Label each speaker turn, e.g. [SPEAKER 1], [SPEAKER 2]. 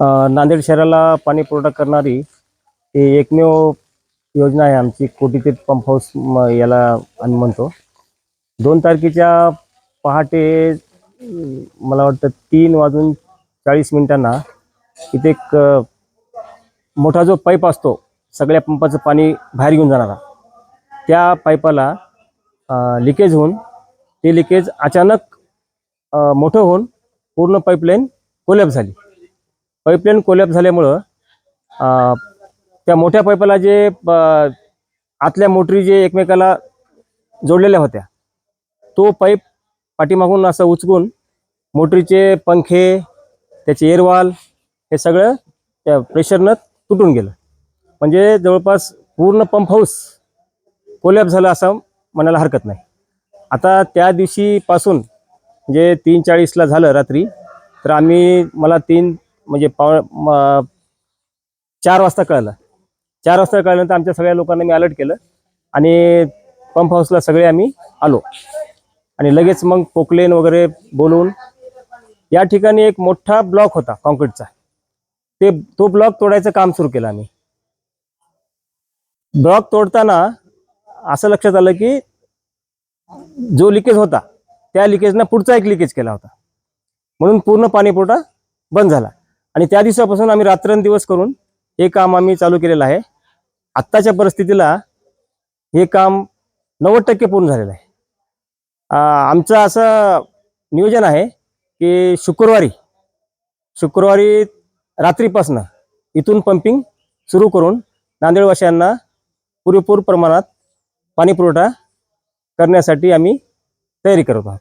[SPEAKER 1] नांदेड शहराला पाणी पुरवठा करणारी ही एकमेव योजना आहे आमची कोटीतीर्थ पंप हाऊस याला आम्ही म्हणतो. दोन तारखेच्या पहाटे मला वाटतं तीन वाजून चाळीस मिनिटांना इथे एक मोठा जो पाईप असतो सगळ्या पंपाचं पाणी बाहेर घेऊन जाणारा त्या पाईपाला लिकेज होऊन ते लिकेज अचानक मोठं होऊन पूर्ण पाईपलाईन कोलॅप झाली. पाईपलाईन कोलॅप झाल्यामुळं त्या मोठ्या पाईपाला जे आतल्या मोटरी जे एकमेकाला जोडलेल्या होत्या तो पाईप पाठीमागून असं उचकून मोटरीचे पंखे त्याचे एअरवाल हे सगळं त्या प्रेशरनं तुटून गेलं. म्हणजे जवळपास पूर्ण पंप हाऊस कोलॅप झालं असं म्हणायला हरकत नाही. आता त्या दिवशीपासून म्हणजे तीन चाळीसला झालं रात्री तर आम्ही मला तीन म्हणजे पाव चार वाजता कळलं. चार वाजता कळल्यानंतर आमच्या सगळ्या लोकांना मी अलर्ट केलं आणि पंप हाऊसला सगळे आम्ही आलो. आणि लगेच मग पोकलेन वगैरे बोलवून या ठिकाणी एक मोठा ब्लॉक होता कॉन्क्रीटचा ते तो ब्लॉक तोडायचं काम सुरू केलं आम्ही. ब्लॉक तोडताना असं लक्षात आलं की जो लिकेज होता त्या लिकेजनं पुढचा एक लिकेज केला होता. म्हणून पूर्ण पाणीपुरवठा बंद झाला. आणि त्या दिवसापासून आम्ही रात्रंदिवस करून हे काम आम्ही चालू केलेलं आहे. आत्ताच्या परिस्थितीला हे काम नव्वद टक्के पूर्ण झालेलं आहे. आमचं असं नियोजन आहे की शुक्रवारी शुक्रवारी रात्रीपासनं इथून पंपिंग सुरू करून नांदेडवासियांना पुरेपूर प्रमाणात पाणीपुरवठा करण्यासाठी आम्ही तयारी करत आहोत.